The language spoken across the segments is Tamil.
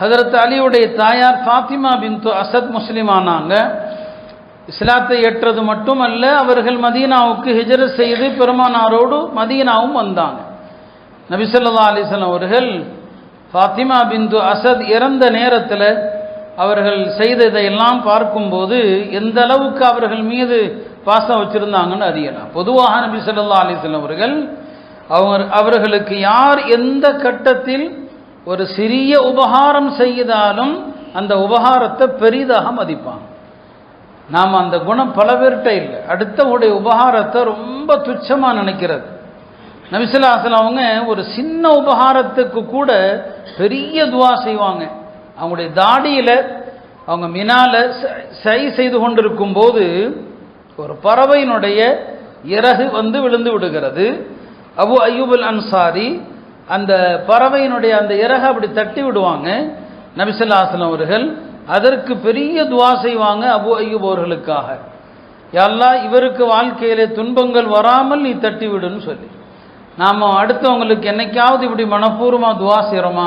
ஹசரத் அலியுடைய தாயார் ஃபாத்திமா பின்து அசத் முஸ்லிம் ஆனாங்க. இஸ்லாத்தை ஏற்றது மட்டுமல்ல அவர்கள் மதீனாவுக்கு ஹிஜரத் செய்து பெருமானாரோடு மதீனாவும் வந்தாங்க. நபிசல்லா அலிஸ்லாம் அவர்கள் ஃபாத்திமா பிந்து அசத் இறந்த நேரத்தில் அவர்கள் செய்ததையெல்லாம் பார்க்கும்போது எந்த அளவுக்கு அவர்கள் மீது பாசம் வச்சிருந்தாங்கன்னு அறியலாம். பொதுவாக நபி சொல்லா அலைஹி அவர்கள் அவங்க அவர்களுக்கு யார் எந்த கட்டத்தில் ஒரு சிறிய உபகாரம் செய்தாலும் அந்த உபகாரத்தை பெரிதாக மதிப்பாங்க. நாம் அந்த குணம் பல பேர்கிட்ட இல்லை. அடுத்தவுடைய உபகாரத்தை ரொம்ப துச்சமாக நினைக்கிறது. நவிசலாசல் அவங்க ஒரு சின்ன உபகாரத்துக்கு கூட பெரிய துவா செய்வாங்க. அவங்களுடைய தாடியில் அவங்க மினால சை செய்து கொண்டிருக்கும் போது ஒரு பறவையினுடைய இறகு வந்து விழுந்து விடுகிறது. அபு அய்யூபுல் அன்சாரி அந்த பறவையினுடைய அந்த இறகை அப்படி தட்டி விடுவாங்க. நபிசல்லாசலம் அவர்கள் அதற்கு பெரிய துவா செய்வாங்க அபு ஐயூப் அவர்களுக்காக. எல்லாம் இவருக்கு வாழ்க்கையிலே துன்பங்கள் வராமல் நீ தட்டி விடுன்னு சொல்லி. நாம் அடுத்தவங்களுக்கு என்னைக்காவது இப்படி மனப்பூர்வமாக துவா செய்கிறோமா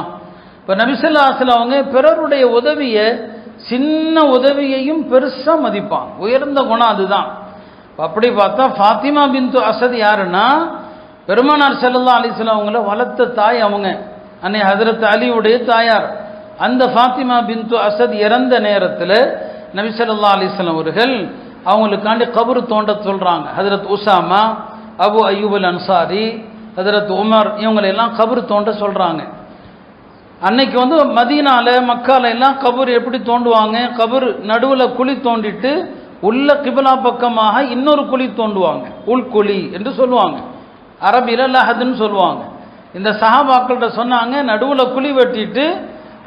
இப்போ நபிசல்லாசலம் அவங்க பிறருடைய உதவியை சின்ன உதவியையும் பெருசாக மதிப்பான் உயர்ந்த குணம் அதுதான். அப்படி பார்த்தா ஃபாத்திமா பின்து அசத் யாருன்னா பெருமானார் செல்லல்லா அலிஸ்லாம் அவங்கள வளர்த்த தாய் அவங்க. அன்னை ஹஜரத் அலியுடைய தாயார். அந்த ஃபாத்திமா பின்து அசத் இறந்த நேரத்தில் நபி ஸல்லல்லாஹு அலிஸ்லாம் அவர்கள் அவங்களுக்காண்டி கபரு தோண்ட சொல்கிறாங்க Hazrat Usama Abu Ayyubul Ansari Hazrat Umar இவங்களெல்லாம் கபரு தோண்ட சொல்கிறாங்க அன்னைக்கு வந்து மதீனால மக்கால எல்லாம் கபர் எப்படி தோண்டுவாங்க? கபர் நடுவில் குழி தோண்டிட்டு உள்ள கிபிலா பக்கமாக இன்னொரு குழி தோண்டுவாங்க. உள்குழி என்று சொல்லுவாங்க. அரபியில் லஹதுன்னு சொல்லுவாங்க. இந்த சஹாபாக்கள்கிட்ட சொன்னாங்க நடுவில் குழி வெட்டிட்டு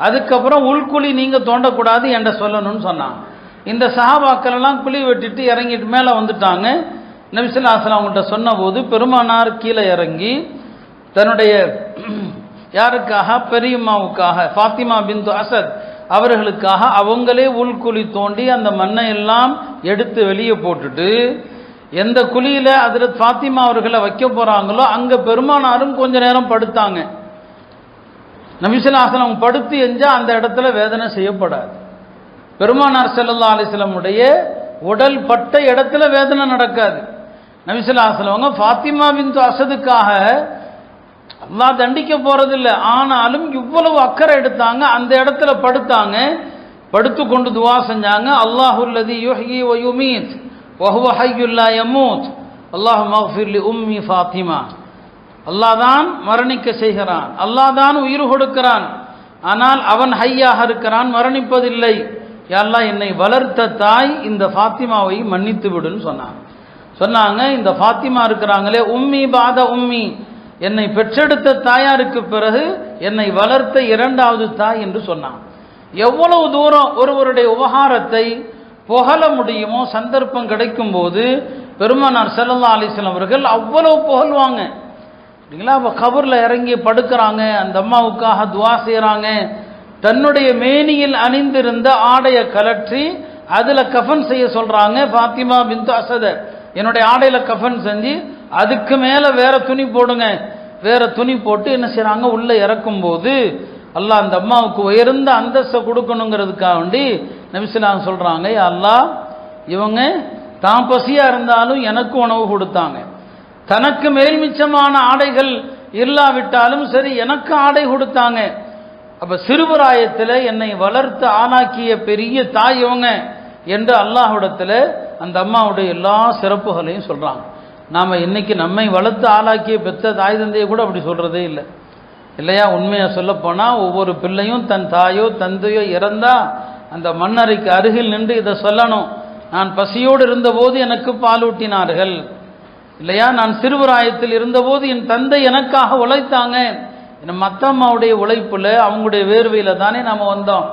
அதுக்கப்புறம் உள்குழி நீங்கள் தோண்டக்கூடாது என்ற சொல்லணும்னு சொன்னாங்க. இந்த சஹாபாக்கள் எல்லாம் குழி வெட்டிட்டு இறங்கிட்டு மேலே வந்துட்டாங்க. நபிசுல்லாசலம் அவங்கள்ட்ட சொன்னபோது பெருமானார் கீழே இறங்கி தன்னுடைய யாருக்காக? பெரியம்மாவுக்காக ஃபாத்திமா பிந்து அசத் அவர்களுக்காக அவங்களே உள்குழி தோண்டி அந்த மண்ணை எல்லாம் எடுத்து வெளியே போட்டுட்டு எந்த குழியில் அதில் ஃபாத்திமா அவர்களை வைக்க போகிறாங்களோ அங்கே பெருமானாரும் கொஞ்ச நேரம் படுத்தாங்க. நபிசுல்லாசலம் அவங்க படுத்து எஞ்சால் அந்த இடத்துல வேதனை செய்யப்படாது. பெருமானார் செல்லல்லா அலிஸ்லமுடைய உடல் பட்ட இடத்துல வேதனை நடக்காது. நபிசுல்லாசலம் ஃபாத்திமாவின் ஃபாத்திமா பிந்து அசதுக்காக அல்லா தண்டிக்க போகிறதில்ல ஆனாலும் இவ்வளவு அக்கறை எடுத்தாங்க அந்த இடத்துல படுத்தாங்க. படுத்து கொண்டு துவா செஞ்சாங்க. அல்லாஹுல்லதி யுஹ்யி ஒயுமீத் யுமீத் வஹுவ ஹய்யுல்லா யமூத் அல்லாஹ் மஃபிர்லி உம்மி ஃபாத்திமா அல்லாஹ் தான் மரணிக்க செய்கிறான். அல்லாஹ் தான் உயிர் கொடுக்கிறான். ஆனால் அவன் ஹையாக இருக்கிறான் மரணிப்பதில்லை. எல்லாம் என்னை வளர்த்த தாய் இந்த ஃபாத்திமாவை மன்னித்து விடுன்னு சொன்னான். சொன்னாங்க இந்த ஃபாத்திமா இருக்கிறாங்களே உம்மி பாத உம்மி என்னை பெற்றெடுத்த தாயாருக்கு பிறகு என்னை வளர்த்த இரண்டாவது தாய் என்று சொன்னான். எவ்வளவு தூரம் ஒருவருடைய உபகாரத்தை புகழ முடியுமோ சந்தர்ப்பம் கிடைக்கும் போது பெருமானார் செல்லல்லா அலிஸ்லாம் அவர்கள் அவ்வளவு புகழ்வாங்க. இல்லைங்களா அப்போ கபரில் இறங்கி படுக்கிறாங்க அந்த அம்மாவுக்காக துவா செய்கிறாங்க தன்னுடைய மேனியில் அணிந்திருந்த ஆடையை கலற்றி அதில் கஃபன் செய்ய சொல்கிறாங்க ஃபாத்திமா பிந்து அசத. என்னுடைய ஆடையில் கஃபன் செஞ்சு அதுக்கு மேலே வேற துணி போடுங்க. வேற துணி போட்டு என்ன செய்கிறாங்க உள்ளே இறக்கும்போது அல்லாஹ் அந்த அம்மாவுக்கு உயர்ந்த அந்தஸ்தை கொடுக்கணுங்கிறதுக்காக வேண்டி நபிசுலாம் சொல்கிறாங்க அல்லாஹ் இவங்க தான் பசியாக இருந்தாலும் எனக்கு உணவு கொடுத்தாங்க. தனக்கு மேல் மிச்சமான ஆடைகள் இல்லாவிட்டாலும் சரி எனக்கு ஆடை கொடுத்தாங்க. அப்போ சிறுவராயத்தில் என்னை வளர்த்து ஆளாக்கிய பெரிய தாய் இவங்க என்று அல்லாஹ்விடத்தில் அந்த அம்மாவுடைய எல்லா சிறப்புகளையும் சொல்கிறாங்க நாம் இன்னைக்கு நம்மை வளர்த்து ஆளாக்கிய பெத்த தாய் தந்தையை கூட அப்படி சொல்கிறதே இல்லை. இல்லையா? உண்மையாக சொல்லப்போனால் ஒவ்வொரு பிள்ளையும் தன் தாயோ தந்தையோ இறந்தால் அந்த மன்னருக்கு அருகில் நின்று இதை சொல்லணும். நான் பசியோடு இருந்தபோது எனக்கு பாலூட்டினார்கள் இல்லையா? நான் சிறுவராயத்தில் இருந்தபோது என் தந்தை எனக்காக உழைத்தாங்க. என் மத்த அம்மாவுடைய அவங்களுடைய வேர்வையில் தானே நாம் வந்தோம்.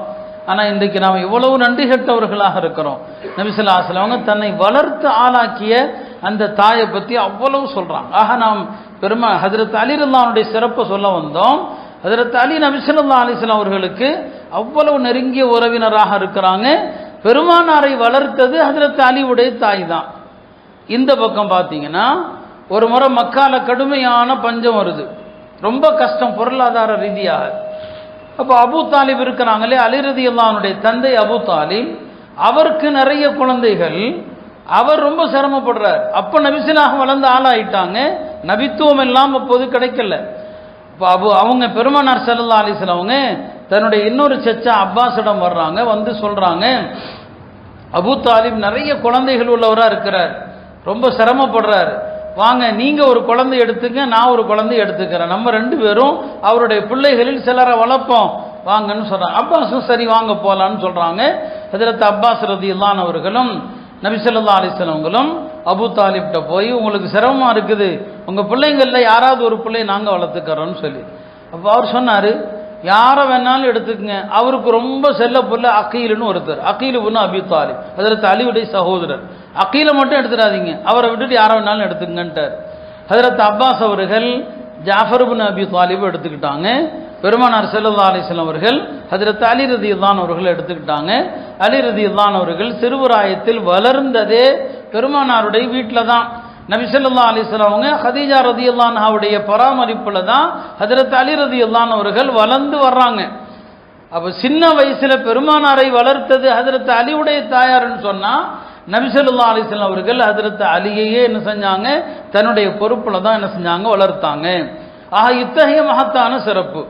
ஆனால் இன்றைக்கு நாம் இவ்வளவு நன்றி கெட்டவர்களாக இருக்கிறோம். நபிசுல்லாஸ்ல அவங்க தன்னை வளர்த்து ஆளாக்கிய அந்த தாயை பற்றி அவ்வளவு சொல்கிறாங்க ஆக நாம் பெருமை ஹதரத் அலிரல்லானுடைய சிறப்பை சொல்ல வந்தோம். ஹதரத் அலி நபிசுல்லா அலிஸ்லாம் அவர்களுக்கு அவ்வளவு நெருங்கிய உறவினராக இருக்கிறாங்க. பெருமானாரை வளர்த்தது ஹசரத் அலிவுடைய தாய் தான் இந்த பக்கம் பார்த்தீங்கன்னா ஒரு முறை மக்கால கடுமையான பஞ்சம் வருது. ரொம்ப கஷ்டம் பொருளாதார ரீதியாக. அப்போ அபு தாலிப் இருக்கிறாங்களே அலிரதி அல்லானுடைய தந்தை அபு தாலிப். அவருக்கு நிறைய குழந்தைகள். அவர் ரொம்ப சிரமப்படுறார். அப்போ நபிசிலாக வளர்ந்து ஆளாயிட்டாங்க. நபித்துவம் எல்லாம் அப்போது கிடைக்கல. இப்போ அபு அவங்க பெருமானார் சல்லா அலிஸ்லாம் அவங்க தன்னுடைய இன்னொரு சச்சா அப்பாஸிடம் வர்றாங்க வந்து சொல்கிறாங்க அபு தாலிப் நிறைய குழந்தைகள் உள்ளவராக இருக்கிறார். ரொம்ப சிரமப்படுறார். வாங்க நீங்கள் ஒரு குழந்தை எடுத்துங்க நான் ஒரு குழந்தை எடுத்துக்கிறேன். நம்ம ரெண்டு பேரும் அவருடைய பிள்ளைகளில் சிலரை வளர்ப்போம். வாங்கன்னு சொல்கிறாங்க அப்பாஸும் சரி வாங்க போகலான்னு சொல்கிறாங்க ஹதரத் அப்பாஸ் ரதி அவர்களும் நபிசல்லா அலிஸ்லவங்களும் அபு தாலிப்ட போய் உங்களுக்கு சிரமமாக இருக்குது. உங்கள் பிள்ளைங்களில் யாராவது ஒரு பிள்ளையை நாங்கள் வளர்த்துக்கிறோன்னு சொல்லி. அப்போ அவர் சொன்னார் யாரை வேணாலும் எடுத்துக்கங்க. அவருக்கு ரொம்ப செல்ல புள்ள அக்கீலுன்னு ஒருத்தர். அக்கீலு புண்ணு அபி தாலிப். ஹஜரத் அலிவுடைய சகோதரர். அக்கீலை மட்டும் எடுத்துடாதீங்க. அவரை விட்டுட்டு யாரை வேணாலும் எடுத்துக்கங்கன்ட்டார். ஹஜரத் அப்பாஸ் அவர்கள் ஜாஃபர்பின் அபி தாலிப் எடுத்துக்கிட்டாங்க. பெருமானார் செல்லல்லா அலிஸ்லாம் அவர்கள் ஹஜரத் அலி ரதி அவர்கள் எடுத்துக்கிட்டாங்க. அலி ரதி அவர்கள் சிறுவராயத்தில் வளர்ந்ததே பெருமானாருடைய வீட்டில் தான். நபிசல்லா அலிஸ்லாம் அவங்க ஹதீஜா ரதி அல்லான்ஹாவுடைய பராமரிப்பில் தான் ஹதரத் அலி ரதி அவர்கள் வளர்ந்து வர்றாங்க. அப்போ சின்ன வயசில் பெருமானாரை வளர்த்தது ஹதரத் அலியுடைய தாயார்னு சொன்னால் நபிசல்லா அலிஸ்லாம் அவர்கள் ஹதரத் அலியையே என்ன செஞ்சாங்க? தன்னுடைய பொறுப்பில் தான் என்ன செஞ்சாங்க? வளர்த்தாங்க. ஆக இத்தகைய மகத்தான சிறப்பு.